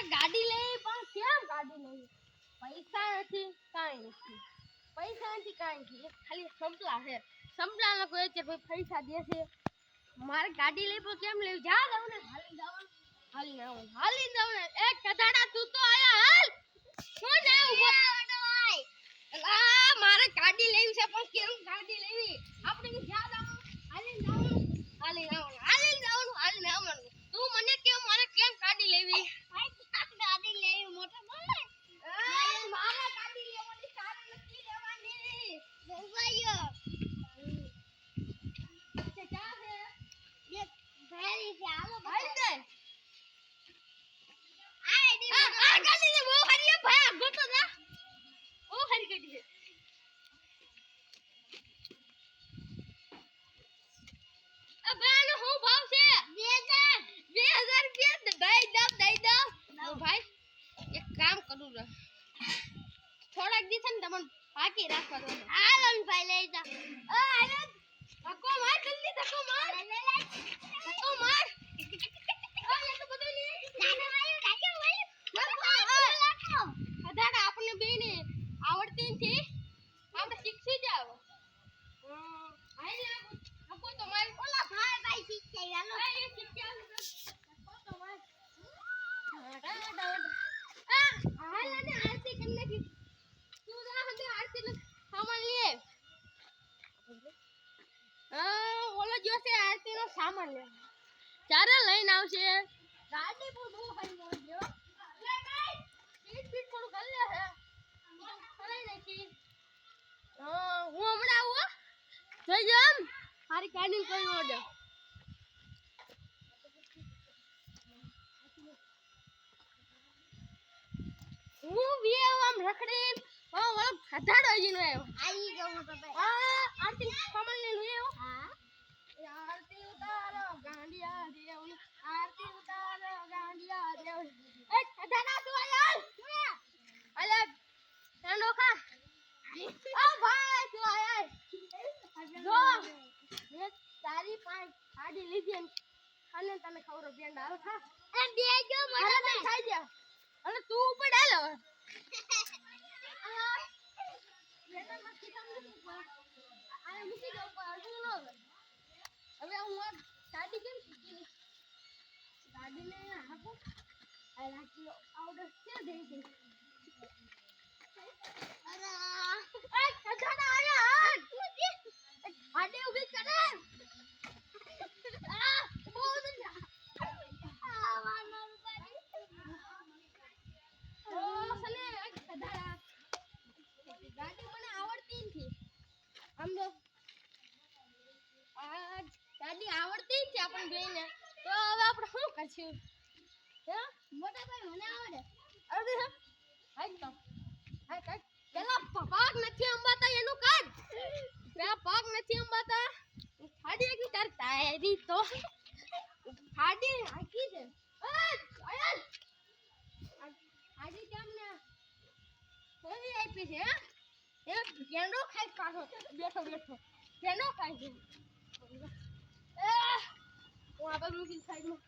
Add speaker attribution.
Speaker 1: મારે ગાડી લઈ પણ કેમ ગાડી લઈ? પૈસા નથી, કાંઈ નથી. પૈસા નથી, કાંઈ નથી. ખાલી સંપલા છે. સંપલાનો કોઈ છે કોઈ પૈસા દે છે. મારે ગાડી લઈ પણ કેમ લેવી? જા દઉં ને. હાલી જવાનું હાલી જવાનું હાલી જવું ને. એક કધાડા તું તો આયા હાલ શું જાય ઊભો અલા મારે ગાડી લેવી છે પણ કેમ ગાડી લેવી આપણે ક્યાં જવાનું હાલી જવાનું હાલી જવાનું હાલી જવાનું હાલી જવાનું તું મને કે મારે કેમ ગાડી લેવી ગાડી લેવી મોટા બોલે મારે ગાડી લેવાની સારી નથી લેવાની ભંગાયો છે ક્યાં છે એક ભેરી છે આવો ભાઈ દે આ આ ગાડી છે બહુ હારી છે ભાઈ આગળ તો જા બહુ હારી ગાડી છે આ ભાઈનો શું ભાવ છે 2000 2000 રૂપિયા દઈ દઉં દઈ દઉં ઓ ભાઈ એક કામ કરું રે થોડાક દી છે ને તમને બાકી રાખવા દો હાલો ભાઈ લઈ જા. ઓ માર જલ્દી ધક્કો માર ધક્કો માર ઓ એ તો બધું લે દાદા આપણે બેને આવડતી નથી આપણે શીખી જાવ હાઈ ધક્કો તો માર ઓલા ભાઈ ભાઈ શીખી હાલો એ શીખી હાલો ધક્કો તો માર હાલ અને આરતી કરી નાખી તું જા હંદે આરતી નો સામાન લે આ ઓલો જોશે આરતી નો સામાન લેવા. ક્યારે લઈને આવશે? ગાડી બહુ હરી ગયો લે ભાઈ સીટ સ્પીડ થોડું કરી લે હે. ચલાઈ નાખી. હા હું હમણાં આવું. જોઈ જામ મારી ગાડી કોઈ ઓર્ડર હું બી આમ રખડી ઓ ઓલો ખધાડો જીનો આવ્યો
Speaker 2: આવી ગયો તો ભાઈ
Speaker 1: આ આરતી સામાન લઈને આવ્યો
Speaker 2: હા
Speaker 1: એ આરતી ઉતારો ગાંડિયા દેવની આરતી ઉતારો ગાંડિયા દેવની એ ખધાડા તું આયા અલે એનો ખા આ ભાઈ તું આયા જો મેં તારી પાંચ ગાડી લીધી ને અને તમે ખબર બેન હાલ ખા
Speaker 2: અરે બે ગયો
Speaker 1: અરે તે ખાઈ જા. અરે તું ઉપર ડાલ હવે. ન. હવે હું કેમ શીખી ગાડીને આપો આ રાખી આવડે ક્યાં દે દે
Speaker 2: અરે
Speaker 1: એ કજાના આયા હાલ ગાડી ઊભી કરે આ બહુ દંડા
Speaker 2: આ મારું બાડી
Speaker 1: ઓ સને આ કધાડા ગાડી મને આવડતી નથી આમ જો આ ગાડી આવડતી આપણને બેયને તો હવે આપણે શું કરશું? હે?
Speaker 2: મોટા ભાઈ મને આવડે.
Speaker 1: અરે હાઈ તો. હાઈ કાઈ. પેલા પગ નથી અંબાતા, એનું કાઢ પેલા પગ નથી અંબાતા. ફાડી નાખી, તાર તારી તો. ફાડી નાખી છે. અયલ એ ગેંડો ખાઈ કાઢો, બેઠો બેઠો. ગેંડો ખાઈ છે. એ હું આ બાજુ મૂકીને સાઈડમાં